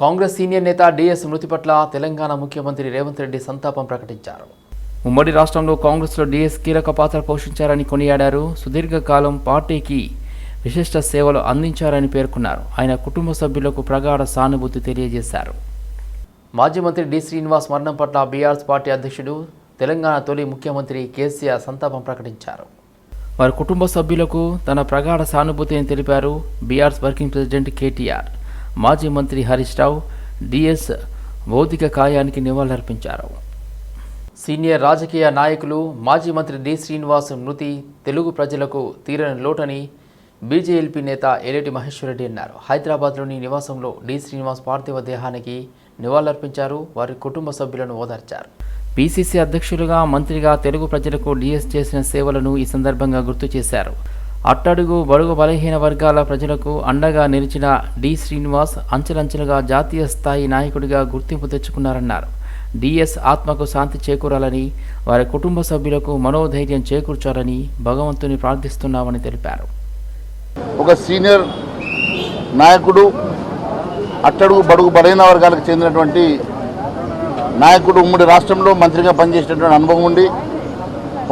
Congress senior నేత DS మృతి పట్ల తెలంగాణ ముఖ్యమంత్రి రేవంత్ రెడ్డి సంతాపం ప్రకటించారు. ఉమ్మడి రాష్ట్రంలో కాంగ్రెస్లో డిఎస్ కీలక పాత్ర పోషించారని కొనియాడారు. సుదీర్ఘకాలం పార్టీకి విశిష్ట సేవలు అందించారని పేర్కొన్నారు. ఆయన కుటుంబ సభ్యులకు ప్రగాఢ సానుభూతి తెలియజేశారు. మాజీ మంత్రి డి శ్రీనివాస్ మరణం పట్ల బీఆర్ఎస్ పార్టీ అధ్యక్షుడు తెలంగాణ తొలి ముఖ్యమంత్రి కేసీఆర్ సంతాపం ప్రకటించారు. వారి కుటుంబ సభ్యులకు తన ప్రగాఢ సానుభూతిని తెలిపారు బీఆర్ఎస్ వర్కింగ్ ప్రెసిడెంట్ కేటీఆర్. మాజీ మంత్రి హరీష్ రావు డిఎస్ భౌతిక కాయానికి నివాళులర్పించారు. సీనియర్ రాజకీయ నాయకులు మాజీ మంత్రి డి శ్రీనివాస్ మృతి తెలుగు ప్రజలకు తీరని లోటని బీజేఎల్పీ నేత ఎలేటి మహేశ్వరరెడ్డి అన్నారు. హైదరాబాద్లోని నివాసంలో డి శ్రీనివాస్ పార్థివ దేహానికి నివాళులర్పించారు. వారి కుటుంబ సభ్యులను ఓదార్చారు. పీసీసీ అధ్యక్షులుగా మంత్రిగా తెలుగు ప్రజలకు డిఎస్ చేసిన సేవలను ఈ సందర్భంగా గుర్తు చేశారు. అట్టడుగు బడుగు బలహీన వర్గాల ప్రజలకు అండగా నిలిచిన డి. శ్రీనివాస్ అంచెలంచెలుగా జాతీయ స్థాయి నాయకుడిగా గుర్తింపు తెచ్చుకున్నారన్నారు. డిఎస్ ఆత్మకు శాంతి చేకూరాలని వారి కుటుంబ సభ్యులకు మనోధైర్యం చేకూర్చాలని భగవంతుని ప్రార్థిస్తున్నామని తెలిపారు. ఒక సీనియర్ నాయకుడు అట్టడుగు బడుగు బలహీన వర్గాలకు చెందినటువంటి నాయకుడు ఉమ్మడి రాష్ట్రంలో మంత్రిగా పనిచేసినటువంటి అనుభవం ఉండి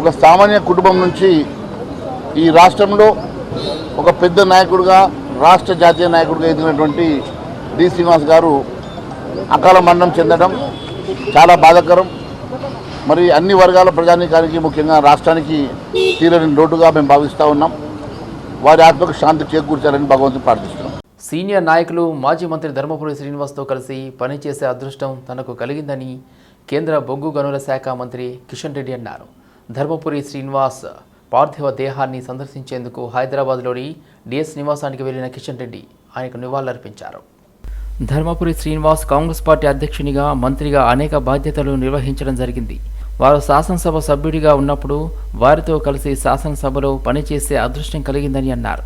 ఒక సామాన్య కుటుంబం నుంచి ఈ రాష్ట్రంలో ఒక పెద్ద నాయకుడుగా రాష్ట్ర జాతీయ నాయకుడిగా ఎదిగినటువంటి డి శ్రీనివాస్ గారు అకాల మరణం చెందడం చాలా బాధాకరం. మరి అన్ని వర్గాల ప్రజానికానికి ముఖ్యంగా రాష్ట్రానికి తీరని లోటుగా మేము భావిస్తూ ఉన్నాం. వారి ఆత్మకు శాంతి చేకూర్చాలని భగవంతుని ప్రార్థిస్తున్నాం. సీనియర్ నాయకులు మాజీ మంత్రి ధర్మపురి శ్రీనివాస్తో కలిసి పనిచేసే అదృష్టం తనకు కలిగిందని కేంద్ర బొగ్గు గనుల శాఖ మంత్రి కిషన్ రెడ్డి అన్నారు. ధర్మపురి శ్రీనివాస్ పార్థివ దేహాన్ని సందర్శించేందుకు హైదరాబాద్లోని డిఎస్ నివాసానికి వెళ్ళిన కిషన్ రెడ్డి ఆయనకు నివాళులర్పించారు. ధర్మపురి శ్రీనివాస్ కాంగ్రెస్ పార్టీ అధ్యక్షునిగా మంత్రిగా అనేక బాధ్యతలు నిర్వహించడం జరిగింది. వారు శాసనసభ సభ్యుడిగా ఉన్నప్పుడు వారితో కలిసి శాసనసభలో పనిచేసే అదృష్టం కలిగిందని అన్నారు.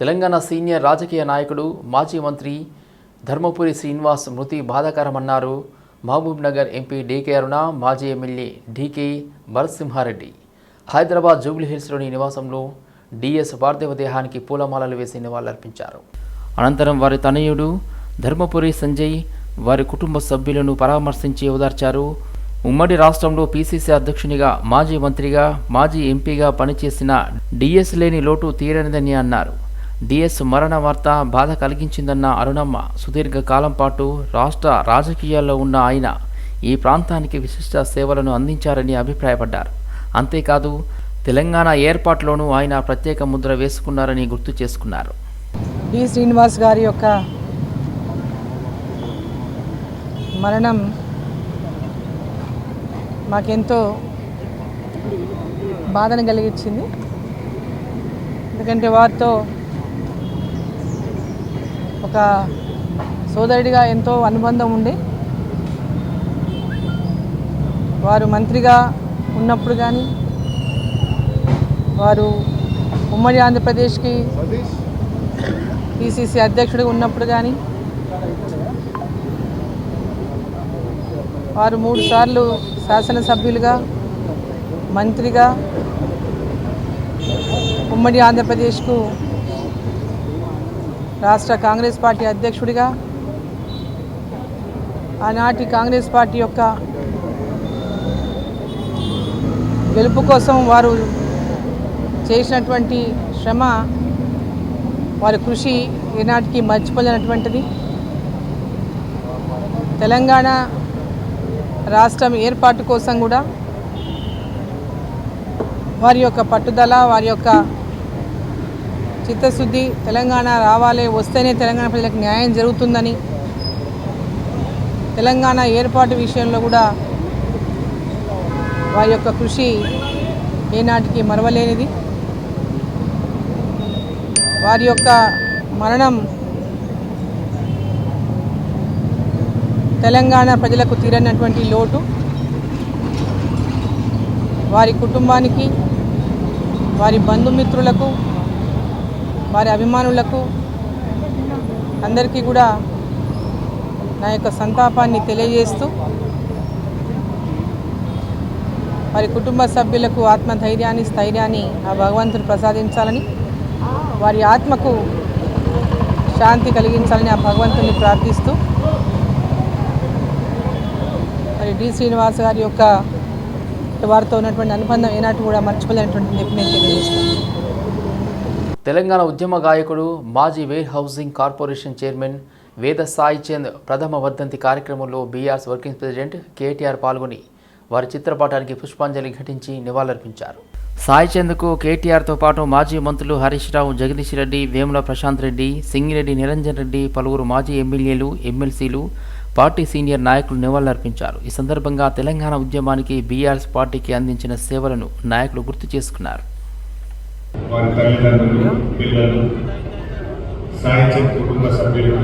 తెలంగాణ సీనియర్ రాజకీయ నాయకుడు మాజీ మంత్రి ధర్మపురి శ్రీనివాస్ మృతి బాధాకరమన్నారు. Mahabubnagar MP DK Aruna మాజీ ఎమ్మెల్యే డీకే భరత్సింహారెడ్డి హైదరాబాద్ జూబ్లీహిల్స్లోని నివాసంలో డిఎస్ పార్థివ దేహానికి పూలమాలలు వేసి నివాళులర్పించారు. అనంతరం వారి తనయుడు ధర్మపురి సంజయ్ వారి కుటుంబ సభ్యులను పరామర్శించి ఓదార్చారు. ఉమ్మడి రాష్ట్రంలో పీసీసీ అధ్యక్షునిగా మాజీ మంత్రిగా మాజీ ఎంపీగా పనిచేసిన డిఎస్ లేని లోటు తీరనిదని అన్నారు. డిఎస్ మరణ వార్త బాధ కలిగించిందన్న అరుణమ్మ సుదీర్ఘ కాలం పాటు రాష్ట్ర రాజకీయాల్లో ఉన్న ఆయన ఈ ప్రాంతానికి విశిష్ట సేవలను అందించారని అభిప్రాయపడ్డారు. అంతేకాదు తెలంగాణ ఏర్పాటులోనూ ఆయన ప్రత్యేక ముద్ర వేసుకున్నారని గుర్తు చేసుకున్నారు. డి. శ్రీనివాస్ గారి యొక్క మరణం మాకెంతో బాధను కలిగించింది. ఎందుకంటే వారితో ఒక సోదరుడిగా ఎంతో అనుబంధం ఉండి వారు మంత్రిగా ఉన్నప్పుడు కానీ వారు ఉమ్మడి ఆంధ్రప్రదేశ్కి పిసిసి అధ్యక్షుడిగా ఉన్నప్పుడు కానీ వారు మూడు సార్లు శాసనసభ్యులుగా మంత్రిగా ఉమ్మడి ఆంధ్రప్రదేశ్కు రాష్ట్ర కాంగ్రెస్ పార్టీ అధ్యక్షుడిగా ఆనాటి కాంగ్రెస్ పార్టీ యొక్క గెలుపు కోసం వారు చేసినటువంటి శ్రమ వారి కృషి ఈనాటికి మర్చిపోలేనటువంటిది. తెలంగాణ రాష్ట్రం ఏర్పాటు కోసం కూడా వారి యొక్క పట్టుదల వారి యొక్క చిత్తశుద్ధి తెలంగాణ రావాలి వస్తేనే తెలంగాణ ప్రజలకు న్యాయం జరుగుతుందని తెలంగాణ ఏర్పాటు విషయంలో కూడా వారి యొక్క కృషి ఏనాటికి మరవలేనిది. వారి యొక్క మరణం తెలంగాణ ప్రజలకు తీరనటువంటి లోటు. వారి కుటుంబానికి వారి బంధుమిత్రులకు వారి అభిమానులకు అందరికీ కూడా నా యొక్క సంతాపాన్ని తెలియజేస్తూ వారి కుటుంబ సభ్యులకు ఆత్మధైర్యాన్ని స్థైర్యాన్ని ఆ భగవంతుడు ప్రసాదించాలని వారి ఆత్మకు శాంతి కలిగించాలని ఆ భగవంతుని ప్రార్థిస్తూ మరి డి. శ్రీనివాస్ గారి యొక్క వారితో ఉన్నటువంటి అనుబంధం ఏనాటి కూడా మర్చిపోలేనటువంటి చెప్పి నేను తెలియజేస్తాను తెలంగాణ ఉద్యమ గాయకుడు మాజీ వేర్ హౌసింగ్ కార్పొరేషన్ చైర్మన్ వేద సాయి చంద్ ప్రథమ వర్ధంతి కార్యక్రమంలో బీఆర్స్ వర్కింగ్ ప్రెసిడెంట్ కేటీఆర్ పాల్గొని వారి చిత్రపటానికి పుష్పాంజలి ఘటించి నివాళులర్పించారు. సాయి చంద్కు కేటీఆర్తో పాటు మాజీ మంత్రులు హరీష్ రావు జగదీష్ రెడ్డి వేముల ప్రశాంత్ రెడ్డి సింగిరెడ్డి నిరంజన్ రెడ్డి పలువురు మాజీ ఎమ్మెల్యేలు ఎమ్మెల్సీలు పార్టీ సీనియర్ నాయకులు నివాళులర్పించారు. ఈ సందర్భంగా తెలంగాణ ఉద్యమానికి బీఆర్ఎస్ పార్టీకి అందించిన సేవలను నాయకులు గుర్తు చేసుకున్నారు. కుటుంబ సభ్యులు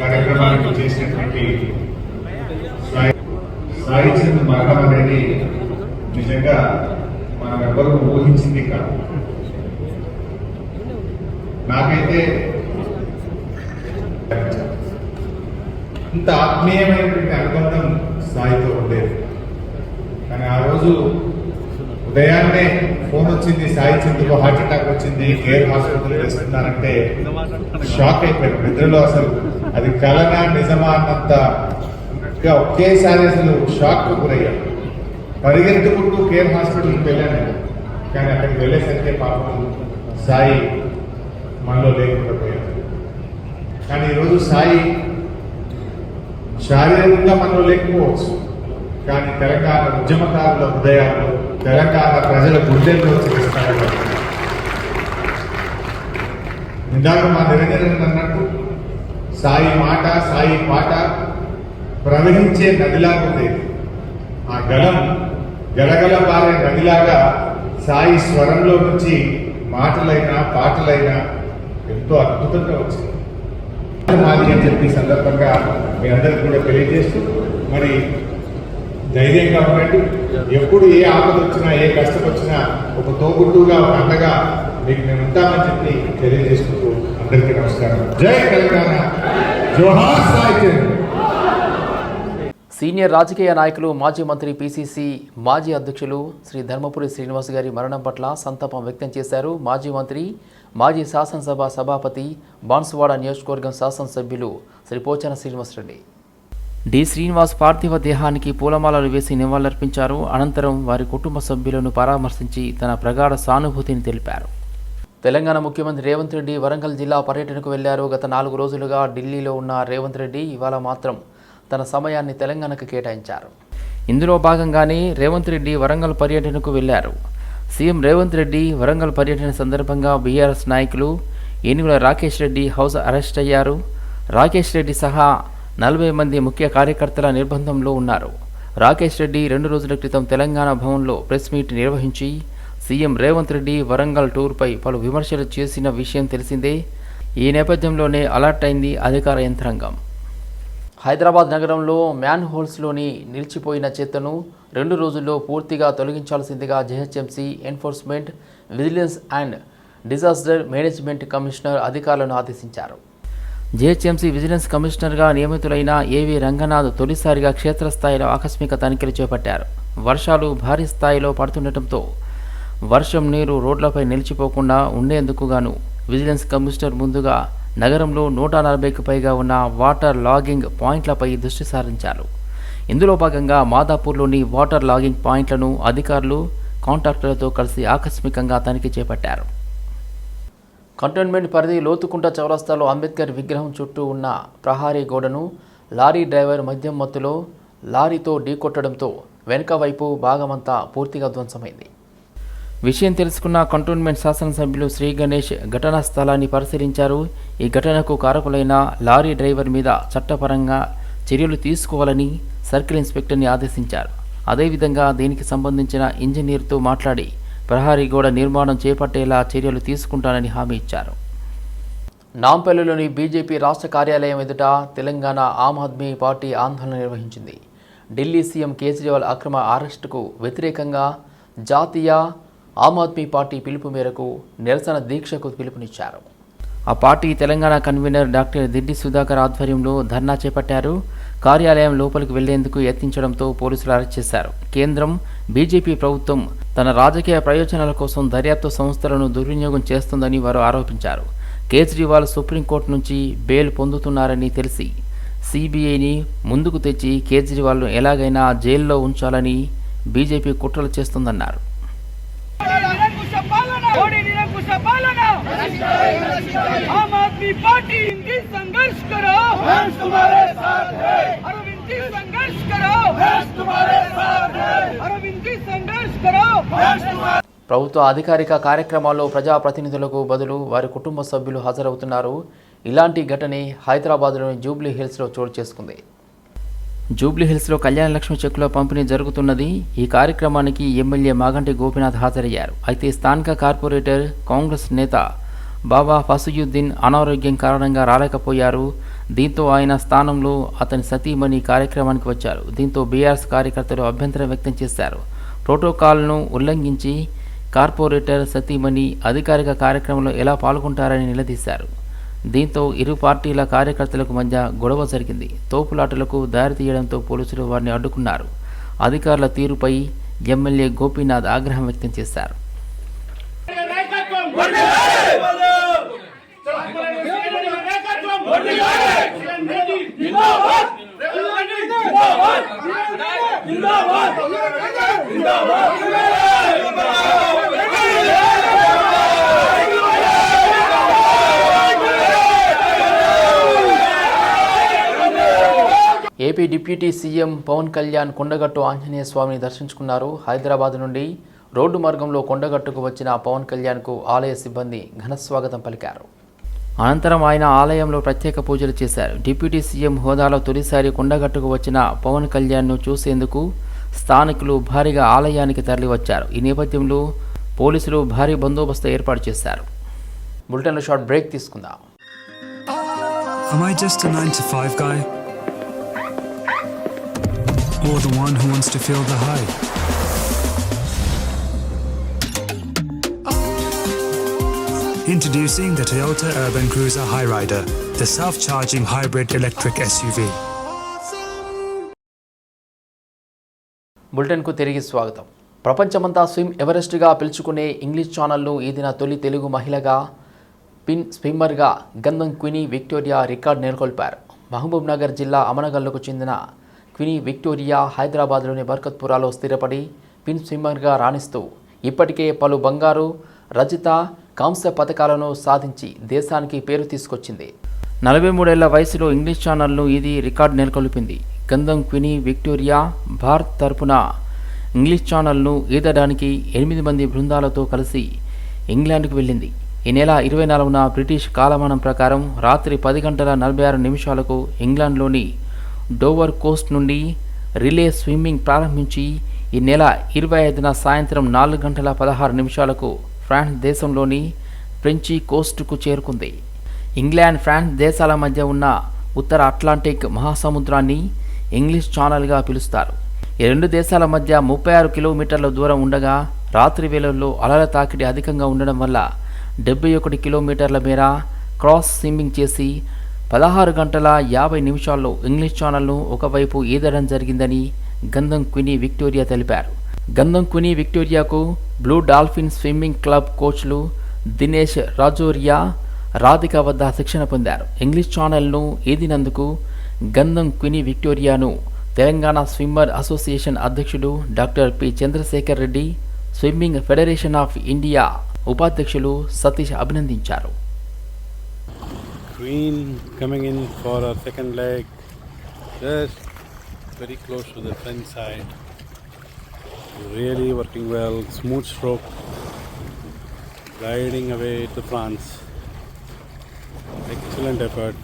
కార్యక్రమానికి చేసినటువంటి సాహిత్యం మరణం అనేది నిజంగా మనం ఎవరు ఊహించింది కాదు. నాకైతే ఇంత ఆత్మీయమైనటువంటి అనుబంధం సాయితో ఉండేది. కానీ ఆ రోజు ఉదయాన్నే ఫోన్ వచ్చింది సాయి చింతకు హార్ట్ అటాక్ వచ్చింది కేర్ హాస్పిటల్ వేస్తున్నారంటే షాక్ అయిపోయారు నిద్రలో అసలు. అది కలనా నిజమా అన్నంత ఇంకా ఒకేసారి అసలు షాక్ గురయ్యారు పరిగెత్తుకుంటూ కేర్ హాస్పిటల్కి వెళ్ళాను. కానీ అక్కడికి వెళ్ళేసరికి పాపం సాయి మనలో లేకుండా పోయాడు. కానీ ఈరోజు సాయి శారీరకంగా మనలో లేకపోవచ్చు. కానీ తెలంగాణ ఉద్యమకారుల హృదయాల్లో తెలంగాణ ప్రజల గుండెల్లో చేస్తారు ఇందాక మా నిరంజన్ అన్నట్టు సాయి మాట సాయి పాట ప్రవహించే నదిలాగా ఉండేది ఆ గలం గలగల పారే నదిలాగా సాయి స్వరంలో నుంచి మాటలైనా పాటలైనా ఎంతో అద్భుతంగా వచ్చింది. మాది అని చెప్పి సందర్భంగా మీ అందరికి కూడా తెలియజేస్తూ మరి ధైర్యంగా ఉండండి ఎప్పుడు ఏ ఆపద వచ్చినా ఏ కష్టం వచ్చినా ఒక తోబుట్టుగా ఒక అండగా మీకు మేము ఉంటామని చెప్పి తెలియజేసుకుంటూ అందరికీ నమస్కారం. జై తెలంగాణ. జోహార్ సాహిత్యం సీనియర్ రాజకీయ నాయకులు మాజీ మంత్రి పీసీసీ మాజీ అధ్యక్షులు శ్రీ ధర్మపురి శ్రీనివాస్ గారి మరణం పట్ల సంతాపం వ్యక్తం చేశారు. మాజీ మంత్రి మాజీ శాసనసభ సభాపతి బాన్సువాడ నియోజకవర్గం శాసనసభ్యులు శ్రీ పోచన శ్రీనివాసరెడ్డి. డి. శ్రీనివాస్ పార్థివ దేహానికి పూలమాలలు వేసి నివాళులర్పించారు. అనంతరం వారి కుటుంబ సభ్యులను పరామర్శించి తన ప్రగాఢ సానుభూతిని తెలిపారు. తెలంగాణ ముఖ్యమంత్రి రేవంత్ రెడ్డి వరంగల్ జిల్లా పర్యటనకు వెళ్ళారు. గత నాలుగు రోజులుగా ఢిల్లీలో ఉన్న రేవంత్ రెడ్డి ఇవాళ మాత్రం తన సమయాన్ని తెలంగాణకు కేటాయించారు. ఇందులో భాగంగానే రేవంత్ రెడ్డి వరంగల్ పర్యటనకు వెళ్ళారు. సీఎం రేవంత్ రెడ్డి వరంగల్ పర్యటన సందర్భంగా బీఆర్ఎస్ నాయకులు ఏనుగుల రాకేష్ రెడ్డి హౌస్ అరెస్ట్ అయ్యారు. రాకేష్ రెడ్డి సహా నలభై మంది ముఖ్య కార్యకర్తల నిర్బంధంలో ఉన్నారు. రాకేష్ రెడ్డి రెండు రోజుల క్రితం తెలంగాణ భవన్లో ప్రెస్ మీట్ నిర్వహించి సీఎం రేవంత్ రెడ్డి వరంగల్ టూర్పై పలు విమర్శలు చేసిన విషయం తెలిసిందే. ఈ నేపథ్యంలోనే అలర్ట్ అయింది అధికార యంత్రాంగం. హైదరాబాద్ నగరంలో మ్యాన్ హోల్స్లోని నిలిచిపోయిన చెత్తను రెండు రోజుల్లో పూర్తిగా తొలగించాల్సిందిగా GHMC enforcement vigilance and disaster management commissioner అధికారులను ఆదేశించారు. జేహెచ్ఎంసీ విజిలెన్స్ కమిషనర్గా నియమితులైన ఏవి రంగనాథ్ తొలిసారిగా క్షేత్రస్థాయిలో ఆకస్మిక తనిఖీలు చేపట్టారు. వర్షాలు భారీ స్థాయిలో పడుతుండటంతో వర్షం నీరు రోడ్లపై నిలిచిపోకుండా ఉండేందుకు గాను విజిలెన్స్ కమిషనర్ ముందుగా నగరంలో నూట నలభైకి పైగా ఉన్న వాటర్ లాగింగ్ పాయింట్లపై దృష్టి సారించారు. ఇందులో భాగంగా మాదాపూర్లోని వాటర్ లాగింగ్ పాయింట్లను అధికారులు కాంట్రాక్టర్లతో కలిసి ఆకస్మికంగా తనిఖీ చేపట్టారు. కంటోన్మెంట్ పరిధి లోతుకుంట చౌరస్తాలో అంబేద్కర్ విగ్రహం చుట్టూ ఉన్న ప్రహారీ గోడను లారీ డ్రైవర్ మద్యం మత్తులో లారీతో ఢీకొట్టడంతో వెనుక వైపు భాగమంతా పూర్తిగా ధ్వంసమైంది. విషయం తెలుసుకున్న కంటోన్మెంట్ శాసనసభ్యులు శ్రీ గణేష్ ఘటనా స్థలాన్ని పరిశీలించారు. ఈ ఘటనకు కారకులైన లారీ డ్రైవర్ మీద చట్టపరంగా చర్యలు తీసుకోవాలని సర్కిల్ ఇన్స్పెక్టర్ని ఆదేశించారు. అదేవిధంగా దీనికి సంబంధించిన ఇంజనీర్తో మాట్లాడి ప్రహారీ గోడ నిర్మాణం చేపట్టేలా చర్యలు తీసుకుంటానని హామీ ఇచ్చారు. నాంపల్లిలోని బీజేపీ రాష్ట్ర కార్యాలయం ఎదుట తెలంగాణ ఆమ్ ఆద్మీ పార్టీ ఆందోళన నిర్వహించింది. ఢిల్లీ సీఎం కేజ్రీవాల్ అక్రమ అరెస్టుకు వ్యతిరేకంగా జాతీయ ఆమ్ ఆద్మీ పార్టీ పిలుపు మేరకు నిరసన దీక్షకు పిలుపునిచ్చారు. ఆ party Telangana convener doctor Diddi Sudhakar ఆధ్వర్యంలో ధర్నా చేపట్టారు. కార్యాలయం లోపలికి వెళ్ళేందుకు యత్నించడంతో పోలీసులు అరెస్ట్ చేశారు. కేంద్రం బీజేపీ ప్రభుత్వం తన రాజకీయ ప్రయోజనాల కోసం దర్యాప్తు సంస్థలను దుర్వినియోగం చేస్తుందని వారు ఆరోపించారు. కేజ్రీవాల్ సుప్రీంకోర్టు నుంచి బెయిల్ పొందుతున్నారని తెలిసి సిబిఐని ముందుకు తెచ్చి కేజ్రీవాల్ను ఎలాగైనా జైల్లో ఉంచాలని బీజేపీ కుట్రలు చేస్తుందన్నారు. आम आदमी पार्टी हिंदी संघर्ष करो तुम्हारे साथ है अरविंद जी संघर्ष करो तुम्हारे साथ है अरविंद जी संघर्ष करो ప్రభుత్వ అధికారిక కార్యక్రమాల్లో ప్రజాప్రతినిధులకు బదులు వారి కుటుంబ సభ్యులు హాజరవుతున్నారు ఇలాంటి ఘటనే హైదరాబాద్లోని జూబ్లీ హిల్స్లో చోటు చేసుకుంది జూబ్లీ హిల్స్లో కళ్యాణ లక్ష్మి చెక్కుల పంపిణీ జరుగుతున్నది ఈ కార్యక్రమానికి ఎమ్మెల్యే మాగంటి గోపినాథ్ హాజరయ్యారు అయితే స్థానిక కార్పొరేటర్ కాంగ్రెస్ నేత బాబా ఫసయుద్దీన్ అనారోగ్యం కారణంగా రాలేకపోయారు. దీంతో ఆయన స్థానంలో అతని సతీమణి కార్యక్రమానికి వచ్చారు. దీంతో బీఆర్ఎస్ కార్యకర్తలు అభ్యంతరం వ్యక్తం చేశారు. ప్రోటోకాల్ను ఉల్లంఘించి కార్పొరేటర్ సతీమణి అధికారిక కార్యక్రమంలో ఎలా పాల్గొంటారని నిలదీశారు. దీంతో ఇరు పార్టీల కార్యకర్తలకు మధ్య గొడవ జరిగింది. తోపులాటలకు దారితీయడంతో పోలీసులు వారిని అడ్డుకున్నారు. అధికారుల తీరుపై ఎమ్మెల్యే గోపీనాథ్ ఆగ్రహం వ్యక్తం చేశారు. AP deputy CM Pawan Kalyan Kondagattu Anjaneya స్వామిని దర్శించుకున్నారు. హైదరాబాద్ నుండి రోడ్డు మార్గంలో కొండగట్టుకు వచ్చిన పవన్ కళ్యాణ్కు ఆలయ సిబ్బంది ఘనస్వాగతం పలికారు. అనంతరం ఆయన ఆలయంలో ప్రత్యేక పూజలు చేశారు డిప్యూటీ సీఎం హోదాలో తొలిసారి కొండగట్టుకు వచ్చిన పవన్ కళ్యాణ్ను చూసేందుకు స్థానికులు భారీగా ఆలయానికి తరలివచ్చారు ఈ నేపథ్యంలో పోలీసులు భారీ బందోబస్తు ఏర్పాటు చేశారు బులెటిన్లో షార్ట్ బ్రేక్ తీసుకుందాం Am I just a 9 to 5 guy? Or the one who wants to feel the hype? Introducing the Toyota Urban Cruiser Highrider, the self charging hybrid electric SUV. బులెటిన్కు తిరిగి స్వాగతం ప్రపంచమంతా స్విమ్ ఎవరెస్ట్గా పిలుచుకునే ఇంగ్లీష్ ఛానల్ను ఈదిన తొలి తెలుగు మహిళగా పిన్ స్విమ్మర్గా గంధం క్వినీ విక్టోరియా రికార్డ్ నెలకొల్పారు మహబూబ్ నగర్ జిల్లా అమనగల్లుకు చెందిన క్వినీ విక్టోరియా హైదరాబాద్లోని బర్కత్పురాలో స్థిరపడి పిన్ స్విమ్మర్గా రాణిస్తూ ఇప్పటికే పలు బంగారు రజిత కాంస్య పథకాలను సాధించి దేశానికి పేరు తీసుకొచ్చింది. నలభై మూడేళ్ళ వయసులో ఇంగ్లీష్ ఛానల్ను ఇది రికార్డు నెలకొల్పింది. గంధం క్విని విక్టోరియా భారత్ తరపున ఇంగ్లీష్ ఛానల్ను ఈదడానికి ఎనిమిది మంది బృందాలతో కలిసి ఇంగ్లాండ్కు వెళ్ళింది. ఈ నెల ఇరవై నాలుగున బ్రిటిష్ కాలమానం ప్రకారం రాత్రి పది గంటల నలభై ఆరు నిమిషాలకు ఇంగ్లాండ్లోని డోవర్ కోస్ట్ నుండి రిలే స్విమ్మింగ్ ప్రారంభించి ఈ నెల ఇరవై ఐదున సాయంత్రం నాలుగు గంటల పదహారు నిమిషాలకు ఫ్రాన్స్ దేశంలోని ఫ్రెంచి కోస్టుకు చేరుకుంది. ఇంగ్లాండ్ ఫ్రాన్స్ దేశాల మధ్య ఉన్న ఉత్తర అట్లాంటిక్ మహాసముద్రాన్ని ఇంగ్లీష్ ఛానల్గా పిలుస్తారు. ఈ రెండు దేశాల మధ్య ముప్పై ఆరు కిలోమీటర్ల దూరం ఉండగా రాత్రి వేళల్లో అలల తాకిడి అధికంగా ఉండడం వల్ల డెబ్బై ఒకటి కిలోమీటర్ల మేర క్రాస్ స్విమ్మింగ్ చేసి పదహారు గంటల యాభై నిమిషాల్లో ఇంగ్లీష్ ఛానల్ను ఒకవైపు ఈదడం జరిగిందని గంధం క్విని విక్టోరియా తెలిపారు. గంధం విక్టోరియాకు బ్లూ డాల్ఫిన్ స్విమ్మింగ్ క్లబ్ కోచ్లు దినేష్ రాజోరియా రాధిక వద్ద శిక్షణ పొందారు. ఇంగ్లీష్ ఛానల్ను ఏదినందుకు గంధం క్విని విక్టోరియాను తెలంగాణ స్విమ్మర్ అసోసియేషన్ అధ్యక్షుడు doctor P Chandrashekar Reddy swimming federation of India ఉపాధ్యక్షులు సతీష్ అభినందించారు. Queen coming in for her second leg, just very close to the front side. Really working well, smooth stroke, gliding away to France. Excellent effort,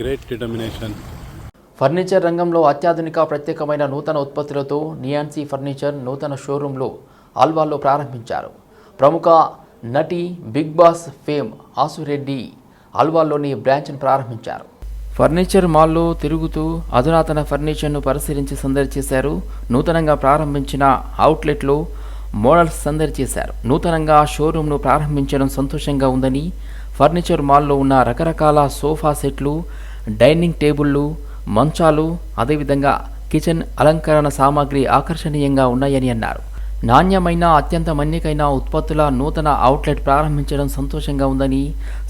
great determination. Furniture రంగంలో అత్యాధునిక ప్రత్యేకమైన నూతన ఉత్పత్తులతో నియాన్సీ furniture నూతన షోరూంలో ఆల్వాల్లో ప్రారంభించారు. ప్రముఖ నటి బిగ్ బాస్ ఫేమ్ ఆసురెడ్డి ఆల్వాల్లోని బ్రాంచ్ను ప్రారంభించారు. ఫర్నిచర్ మాల్లో తిరుగుతూ అధునాతన ఫర్నిచర్ను పరిశీలించి సందడి చేశారు. నూతనంగా ప్రారంభించిన అవుట్లెట్లో మోడల్స్ సందడి చేశారు. నూతనంగా షోరూంను ప్రారంభించడం సంతోషంగా ఉందని ఫర్నిచర్ మాల్లో ఉన్న రకరకాల సోఫా సెట్లు డైనింగ్ టేబుళ్ళు మంచాలు అదేవిధంగా కిచెన్ అలంకరణ సామాగ్రి ఆకర్షణీయంగా ఉన్నాయని అన్నారు. నాణ్యమైన అత్యంత మన్నికైన ఉత్పత్తుల నూతన అవుట్లెట్ ప్రారంభించడం సంతోషంగా ఉందని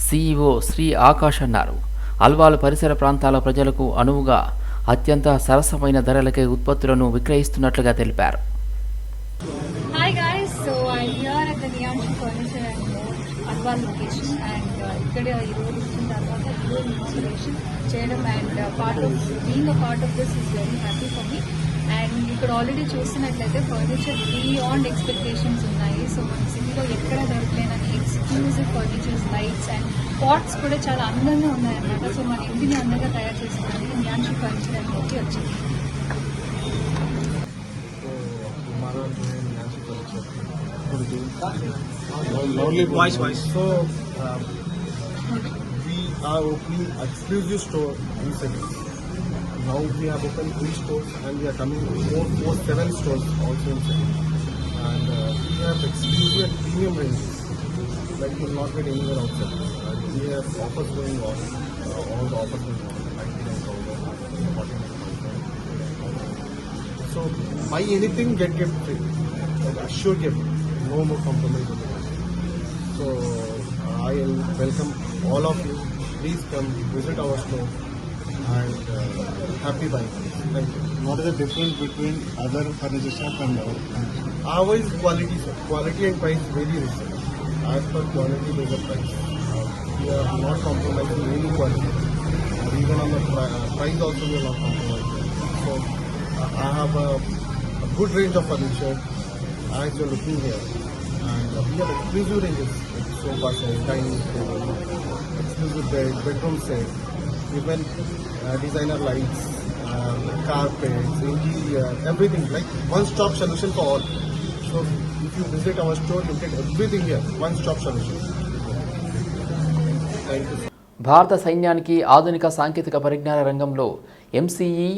సీఈఓ శ్రీ ఆకాష్ అన్నారు. అల్వాల్ పరిసర ప్రాంతాల ప్రజలకు అనువుగా అత్యంత సరసమైన ధరలకే ఉత్పత్తులను విక్రయిస్తున్నట్లుగా తెలిపారు. ఇక్కడ ఈ రోజు వచ్చిన తర్వాత ఈ రోజు చేయడం and part of being a part of this very happy for me and ఇక్కడ ఆల్రెడీ చూసినట్లయితే ఫర్నిచర్ బియాండ్ ఎక్స్పెక్టేషన్స్ ఉన్నాయి. సో మన సిటీలో ఎక్కడ దొరకలేనని exclusive furnitures lights and pots కూడా చాలా అందంగా ఉన్నాయన్నమాట సో మన ఇంటిని అందంగా తయారు చేసుకోవడానికి నియాన్షు ఫర్నిచర్ అండ్ మోర్కి వచ్చింది Voice, voice. So, um, we are opening exclusive store in cities. Now we have opened three stores and we are coming more, more seven stores also in cities. And uh, we have exclusive and premium ranges that will not get anywhere outside. And we have offers going on, uh, all the offers going on, 99,000, 49,000. So buy anything, get gift free. Like assured gift, no more compromise on the price. So uh, I welcome all of you. Please come visit our store and uh, happy buying. Thank you. What is the difference between other furniture shop and our? Ours quality, sir. Quality and price very reasonable. As per quality. Uh, we are not compromising any quality. Even on the uh, price also we are not compromising. So uh, I have a, a good range of furniture as you're looking here. And we have exclusive ranges like sofa set, dining table, exclusive bed, bedroom set, even uh, designer lights, carpets, interior, everything like one-stop solution for all. So if you visit our store, you get everything here, one-stop solution. Thank you. భారత సైన్యానికి ఆధునిక సాంకేతిక పరిజ్ఞాన రంగంలో MCE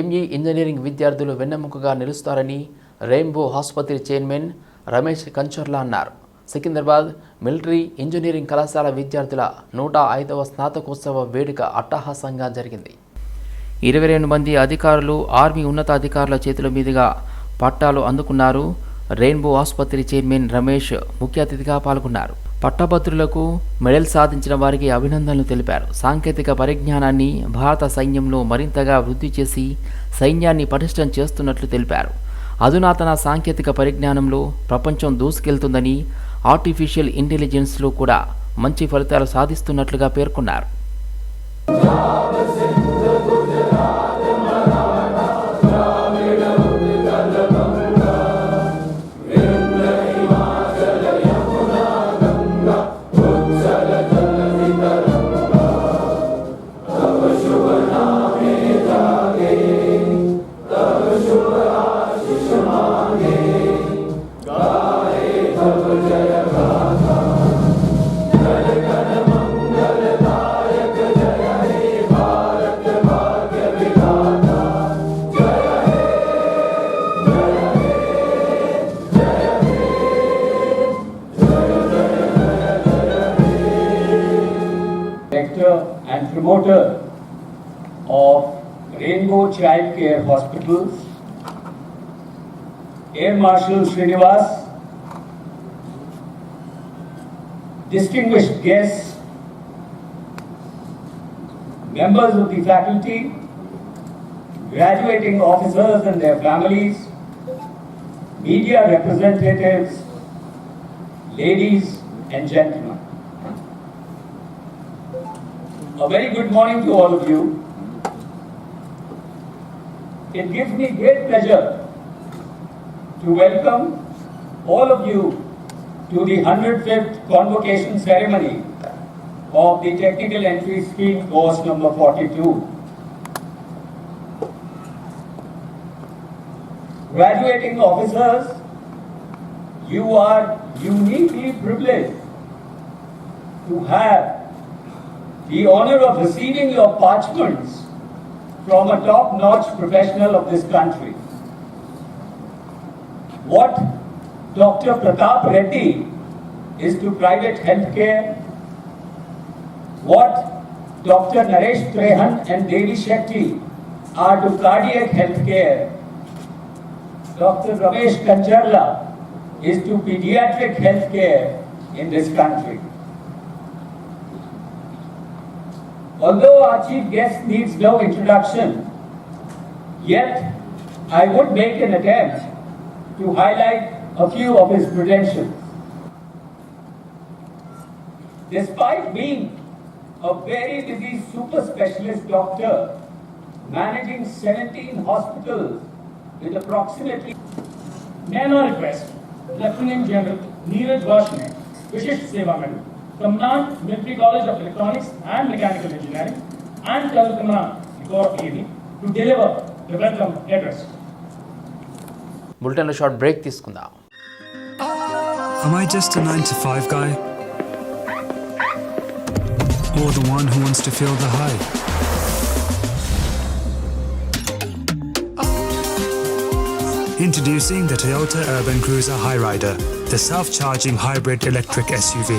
ME engineering విద్యార్థులు వెన్నెముకగా నిలుస్తారని rainbow ఆసుపత్రి చైర్మన్ రమేష్ కంచర్లా అన్నారు సికింద్రాబాద్ మిలిటరీ ఇంజనీరింగ్ కళాశాల విద్యార్థుల నూట ఐదవ స్నాతకోత్సవ వేడుక అట్టహాసంగా జరిగింది ఇరవై రెండు మంది అధికారులు ఆర్మీ ఉన్నతాధికారుల చేతుల మీదుగా పట్టాలు అందుకున్నారు రెయిన్బో ఆసుపత్రి చైర్మన్ రమేష్ ముఖ్య అతిథిగా పాల్గొన్నారు. పట్టభద్రులకు మెడల్ సాధించిన వారికి అభినందనలు తెలిపారు. సాంకేతిక పరిజ్ఞానాన్ని భారత సైన్యంలో మరింతగా వృద్ధి చేసి సైన్యాన్ని పటిష్టం చేస్తున్నట్లు తెలిపారు. అధునాతన సాంకేతిక పరిజ్ఞానంలో ప్రపంచం దూసుకెళ్తుందని ఆర్టిఫిషియల్ ఇంటెలిజెన్స్లో కూడా మంచి ఫలితాలు సాధిస్తున్నట్లుగా పేర్కొన్నారు. Promoter of Rainbow Child Care Hospitals, Air Marshal Srinivas, distinguished guests, members of the faculty, graduating officers and their families, media representatives, ladies and gentlemen. A very good morning to all of you. It gives me great pleasure to welcome all of you to the 105th convocation ceremony of the Technical Entry Scheme course number 42. Graduating officers, you are uniquely privileged to have the honor of receiving your parchments from a top-notch professional of this country. What Dr. Pratap Reddy is to private healthcare, what Dr. Naresh Trehan and Devi Shetty are to cardiac healthcare, Dr. Ramesh Kanjarla is to pediatric healthcare in this country. Although our chief guest needs no introduction, yet I would make an attempt to highlight a few of his credentials. Despite being a very busy super specialist doctor managing 17 hospitals with approximately now request Lieutenant General Neeraj Vashne, Vishish Seva Medal, Commandant Military College of Electronics and Mechanical Engineering, and Colonel Commandant, Corps Navy, to deliver the welcome address. బులెటిన్లో short break తీసుకుందాం Am I just a 9 to 5 guy? Or the one who wants to feel the high? Introducing the Toyota Urban Cruiser Highrider, the self charging hybrid electric SUV.